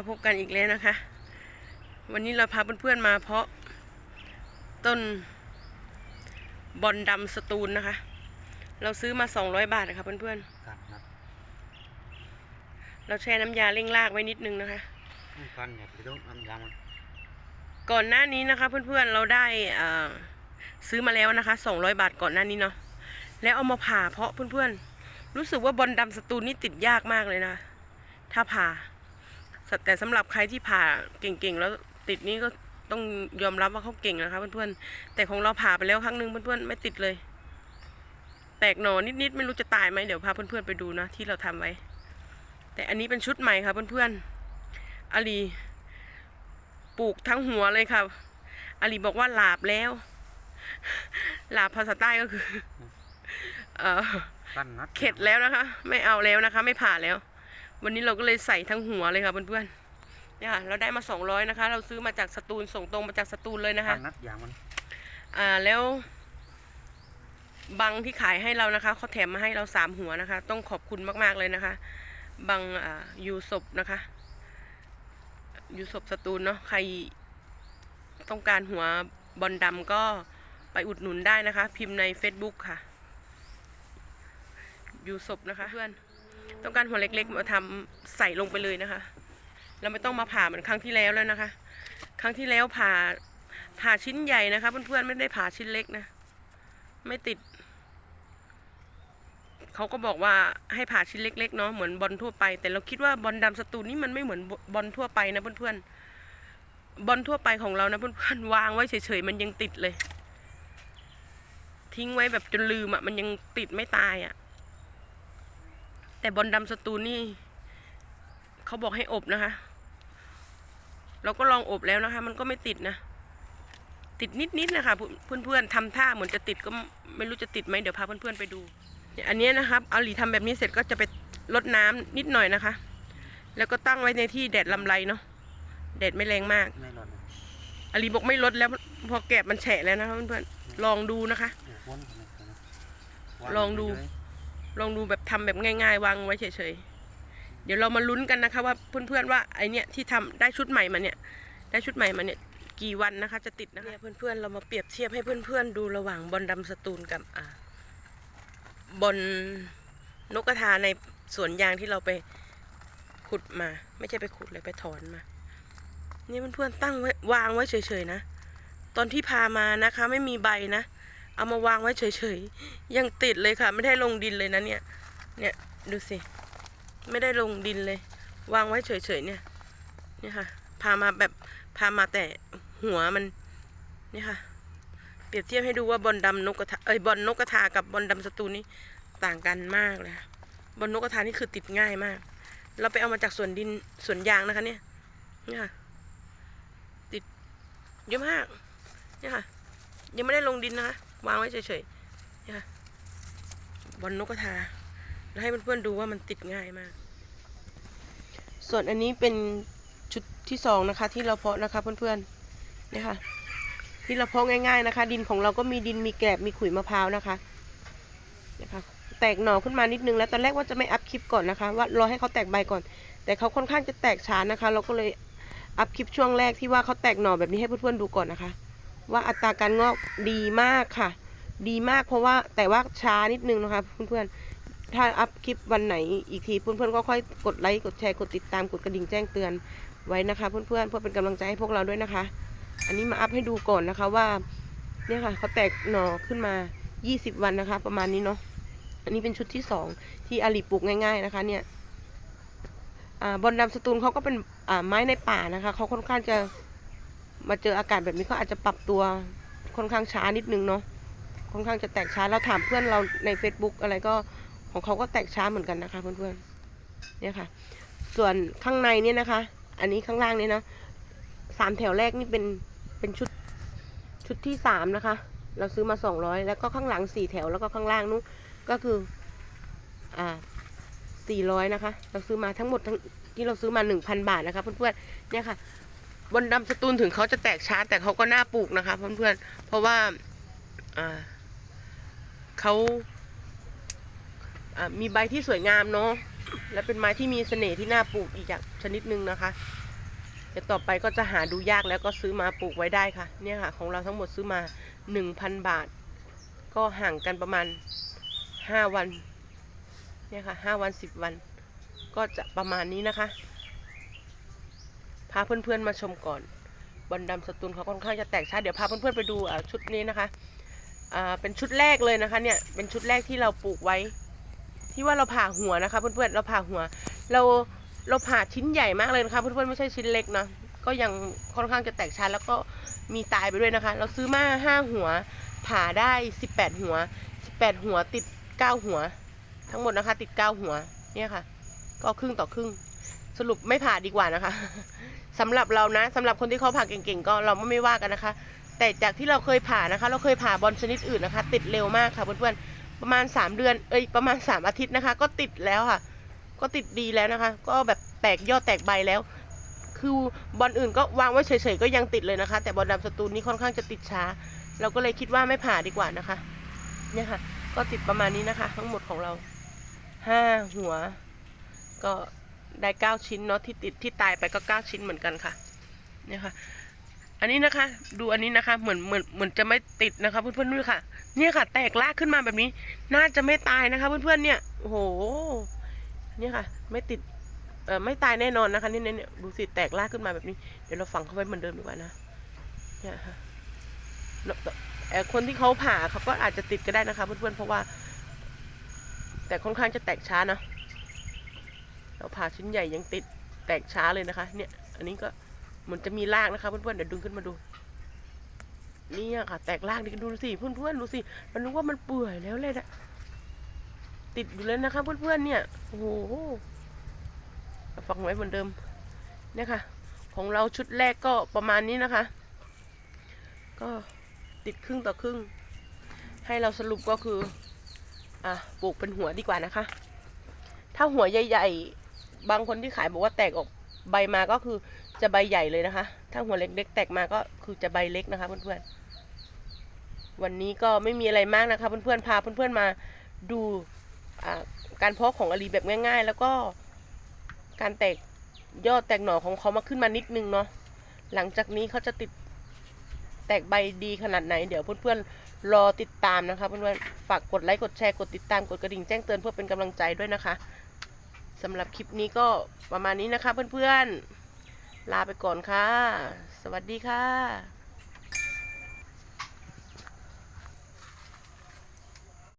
มาพบกันอีกแล้วนะคะ วันนี้เราพาเพื่อนๆมาเพาะต้นบอลดำสตูลนะคะ เราซื้อมา 200 บาทนะคะเพื่อนครับครับๆเราแช่น้ำยาเร่งรากไว้นิดนึงนะคะนี่ฟันเนี่ยไปดูน้ำยามันก่อนหน้านี้นะคะ เพื่อนๆเราได้อ่าซื้อมาแล้วนะคะ 200 บาทก่อนหน้านี้เนาะแล้วเอามาผ่าเพาะเพื่อนๆรู้สึกว่าบอลดำสตูลนี่ติดยากมากเลยนะ ถ้าผ่า แต่สำหรับใครที่ผ่าเก่งๆ แล้วติดนี่ก็ต้องยอมรับว่าเขาเก่งนะคะเพื่อนๆ แต่ของเราผ่าไปแล้วครั้งหนึ่งเพื่อนๆ ไม่ติดเลย แตกหนอนิดๆ ไม่รู้จะตายไหมเดี๋ยวพาเพื่อนๆ ไปดูนะที่เราทำไว้ แต่อันนี้เป็นชุดใหม่ค่ะเพื่อนๆ อาลีปลูกทั้งหัวเลยค่ะ อาลีบอกว่าหลาบแล้ว หลาบภาษาใต้ก็คือ เออฟันนัดเข็ดแล้วนะคะ ไม่เอาแล้วนะคะ ไม่ผ่าแล้ว วันนี้เราก็เลยใส่ทั้งหัวเลยค่ะเพื่อนๆเนี่ยค่ะเราได้มาสองร้อยนะคะ เราซื้อมาจากสตูลส่งตรงมาจากสตูลเลยนะคะฟันนัดยางมัน อ่าแล้วบังที่ขายให้เรานะคะเขาแถมมาให้เราสามหัวนะคะ ต้องขอบคุณมากๆเลยนะคะ บังอ่ายูศพนะคะยูศพสตูลเนาะใครต้องการหัวบอลดำก็ไปอุดหนุนได้นะคะ พิมพ์ใน Facebook ค่ะยูศพนะคะเพื่อน ต้องการหัวเล็กๆ มาทำใส่ลงไปเลยนะคะ เราไม่ต้องมาผ่าเหมือนครั้งที่แล้วแล้วนะคะ ครั้งที่แล้วผ่าผ่าชิ้นใหญ่นะคะ เพื่อนๆไม่ได้ผ่าชิ้นเล็กนะ ไม่ติด เขาก็บอกว่าให้ผ่าชิ้นเล็ก ๆ เนาะเหมือนบอลทั่วไป แต่เราคิดว่าบอลดำสตูลนี่มันไม่เหมือนบอลทั่วไปนะเพื่อนๆบอลทั่วไปของเรานะเพื่อนๆวางไว้เฉยๆมันยังติดเลย ทิ้งไว้แบบจนลืมอะ่ะมันยังติดไม่ตายอะ่ะ แต่บอลดำสตูลนี่เขาบอกให้อบนะคะ เราก็ลองอบแล้วนะคะ มันก็ไม่ติดนะ ติดนิดๆนะคะเพื่อนๆทำท่าเหมือนจะติดก็ไม่รู้จะติดไหมเดี๋ยวพาเพื่อนๆไปดูเนี่ยอันเนี้ยนะครับเอาหลีทำแบบนี้เสร็จก็จะไปลดน้ำนิดหน่อยนะคะ แล้วก็ตั้งไว้ในที่แดดลำไรเนาะแดดไม่แรงมากไม่ร้อนนะอาลีบอกไม่ลดแล้วพอแกบมันแฉะแล้วนะคะเพื่อนๆลองดูนะคะโอ้โหวนกันเลยนะลองดู ลองดูแบบทำแบบง่าย ๆ วางไว้เฉยๆ เดี๋ยวเรามาลุ้นกันนะคะ ว่าเพื่อนๆว่าไอเนี้ยที่ทำได้ชุดใหม่มาเนี่ย ได้ชุดใหม่มาเนี่ยกี่วันนะคะ จะติดนะคะเนี่ยเพื่อนๆเรามาเปรียบเทียบให้เพื่อนๆดูระหว่างบอลดำสตูลกับอ่าบอลนกกระทาในสวนยางที่เราไปขุดมา ไม่ใช่ไปขุดเลยไปถอนมา นี่เพื่อนๆตั้งไว้วางไว้เฉยๆนะ ตอนที่พามานะคะ ไม่มีใบนะ เอามาวางไว้เฉยๆ ยังติดเลยค่ะ ไม่ได้ลงดินเลยนะเนี่ย เนี่ยดูสิ ไม่ได้ลงดินเลย วางไว้เฉยๆเนี่ยเนี่ยค่ะ พามาแบบพามาแต่หัวมันเนี่ยค่ะ เปรียบเทียบให้ดูว่าบอลดำนกกระทาเอ้ยบอลนกกระทากับบอลดำสตูนี่ต่างกันมากเลยบอลนกกระทานี่คือติดง่ายมาก เราไปเอามาจากสวนดินสวนยางนะคะ เนี่ยเนี่ยค่ะ ติดเยอะมากเนี่ยค่ะ ยังไม่ได้ลงดินนะคะ วางไว้เฉยๆนี่ค่ะบอลนกกระทา แล้วให้เพื่อนๆดูว่ามันติดง่ายมาก ส่วนอันนี้เป็นชุดที่สองนะคะ ที่เราเพาะนะคะเพื่อนๆเนี่ยค่ะ ที่เราเพาะง่าย ๆนะคะ ดินของเราก็มีดินมีแกลบมีขุยมะพร้าวนะคะนี่ค่ะแตกหน่อขึ้นมานิดนึงแล้วตอนแรกว่าจะไม่อัพคลิปก่อนนะคะ ว่ารอให้เขาแตกใบก่อน แต่เขาค่อนข้างจะแตกช้านะคะ เราก็เลยอัพคลิปช่วงแรกที่ว่าเขาแตกหน่อแบบนี้ให้เพื่อนๆดูก่อนนะคะ ว่าอัตราการงอกดีมากค่ะ ดีมากเพราะว่าแต่ว่าช้านิดนึงนะคะเพื่อนๆ ถ้าอัพคลิปวันไหนอีกทีเพื่อนๆก็ค่อยกดไลค์กดแชร์กดติดตามกดกระดิ่งแจ้งเตือนไว้นะคะ เพื่อนๆเพื่อเป็นกำลังใจให้พวกเราด้วยนะคะ อันนี้มาอัพให้ดูก่อนนะคะว่าเนี่ยค่ะเขาแตกหน่อขึ้นมา 20 วันนะคะ ประมาณนี้เนาะอันนี้เป็นชุดที่สองที่อาลีปลูกง่าย ๆนะคะ เนี่ยอ่าบอลดำสตูลเขาก็เป็นอ่าไม้ในป่านะคะเขาค่อนข้างจะ มาเจออากาศแบบนี้เขาอาจจะปรับตัวค่อนข้างช้านิดนึงเนาะค่อนข้างจะแตกช้าเราถามเพื่อนเราใน Facebook อะไรก็ของเขาก็แตกช้าเหมือนกันนะคะเพื่อนๆเนี่ยค่ะ ส่วนข้างในเนี่ยนะคะ อันนี้ข้างล่างเนี่ยนะสามแถวแรกนี่เป็นเป็นชุดชุดที่สามนะคะ เราซื้อมาสองร้อยแล้วก็ข้างหลังสี่แถวแล้วก็ข้างล่างนู้นก็คืออ่าสี่ร้อยนะคะ เราซื้อมาทั้งหมดทั้งที่เราซื้อมาหนึ่งพันบาทนะคะเพื่อนๆเนี่ยค่ะ บนดำสตูลถึงเขาจะแตกช้าแต่เขาก็น่าปลูกนะคะเพื่อนๆ เพราะว่าเขาอ่ามีใบที่สวยงามเนาะและเป็นไม้ที่มีเสน่ห์ที่น่าปลูกอีกอย่างชนิดหนึ่งนะคะเดี๋ยวต่อไปก็จะหาดูยากแล้วก็ซื้อมาปลูกไว้ได้ค่ะ เนี่ยค่ะ ของเราทั้งหมดซื้อมา 1,000 บาท ก็ห่างกันประมาณ 5 วัน เนี่ยค่ะ 5 วัน 10 วัน ก็จะประมาณนี้นะคะ พาเพื่อนๆมาชมก่อนบอลดำสตูลเขาค่อนข้างจะแตกช้าเดี๋ยวพาเพื่อนๆไปดูชุดนี้นะคะเป็นชุดแรกเลยนะคะเนี่ยเป็นชุดแรกที่เราปลูกไว้ ที่ว่าเราผ่าหัวนะคะ เพื่อนๆเราผ่าหัว เราเราผ่าชิ้นใหญ่มากเลยนะคะ เพื่อนๆไม่ใช่ชิ้นเล็กเนาะก็ยังค่อนข้างจะแตกช้าแล้วก็มีตายไปด้วยนะคะ เราซื้อมาห้าหัว ผ่าได้สิบแปดหัวสิบแปดหัวติดเก้าหัว ทั้งหมดนะคะ ติดเก้าหัวเนี่ยค่ะ ก็ครึ่งต่อครึ่ง สรุปไม่ผ่าดีกว่านะคะ สำหรับเรานะสำหรับคนที่เขาผ่าเก่งๆก็เราไม่ว่ากันนะคะ แต่จากที่เราเคยผ่านะคะ เราเคยผ่าบอลชนิดอื่นนะคะ ติดเร็วมากค่ะเพื่อนๆประมาณสามเดือนเอ้ยประมาณสามอาทิตย์นะคะ ก็ติดแล้วค่ะ ก็ติดดีแล้วนะคะ ก็แบบแตกยอดแตกใบแล้ว คือบอลอื่นก็วางไว้เฉยๆก็ยังติดเลยนะคะ แต่บอลดำสตูลนี่ค่อนข้างจะติดช้า เราก็เลยคิดว่าไม่ผ่าดีกว่านะคะเนี่ยค่ะ ก็ติดประมาณนี้นะคะ ทั้งหมดของเราห้าหัว ก็ ได้เก้าชิ้นเนาะที่ติดที่ตายไปก็เก้าชิ้นเหมือนกันค่ะเนี่ยค่ะ อันนี้นะคะ ดูอันนี้นะคะ เหมือนเหมือนเหมือนจะไม่ติดนะคะ เพื่อนๆดูค่ะ เนี่ยค่ะ แตกลากขึ้นมาแบบนี้ น่าจะไม่ตายนะคะ เพื่อนๆเนี่ยโอ้โหเนี่ยค่ะ ไม่ติดเอ่อไม่ตายแน่นอนนะคะนี่เนี่ยดูสิแตกลากขึ้นมาแบบนี้เดี๋ยวเราฝังเข้าไว้เหมือนเดิมดีกว่านะเนี่ยค่ะคนที่เขาผ่าเขาก็อาจจะติดก็ได้นะคะ เพื่อนๆเพราะว่า แต่ค่อนข้างจะแตกช้านะ เราผ่าชิ้นใหญ่ยังติดแตกช้าเลยนะคะ เนี่ย อันนี้ก็เหมือนจะมีรากนะคะเพื่อนๆเดี๋ยวดึงขึ้นมาดูเนี่ยค่ะ แตกรากนี่ดูสิเพื่อนๆดูสิมันนึกว่ามันเปื่อยแล้วเลยนะติดอยู่เลยนะคะ เพื่อนๆเนี่ยโอ้โหฝังไว้เหมือนเดิมเนี่ยค่ะ ของเราชุดแรกก็ประมาณนี้นะคะ ก็ติดครึ่งต่อครึ่ง ให้เราสรุปก็คือ อะปลูกเป็นหัวดีกว่านะคะ ถ้าหัวใหญ่ ๆ บางคนที่ขายบอกว่าแตกออกใบมาก็คือจะใบใหญ่เลยนะคะ ถ้าหัวเล็กๆแตกมาก็คือจะใบเล็กนะคะเพื่อนๆ วันนี้ก็ไม่มีอะไรมากนะคะเพื่อนๆ พาเพื่อนๆมาดูการเพาะของอลีแบบง่าย ๆ แล้วก็การแตกยอดแตกหน่อของเขามาขึ้นมานิดนึงเนาะ หลังจากนี้เขาจะติดแตกใบดีขนาดไหน เดี๋ยวเพื่อนๆรอติดตามนะคะเพื่อนๆฝากกดไลค์กดแชร์กดติดตามกดกระดิ่งแจ้งเตือนเพื่อเป็นกำลังใจด้วยนะคะ สำหรับคลิปนี้ก็ประมาณนี้นะคะเพื่อนๆ ลาไปก่อนค่ะ สวัสดีค่ะ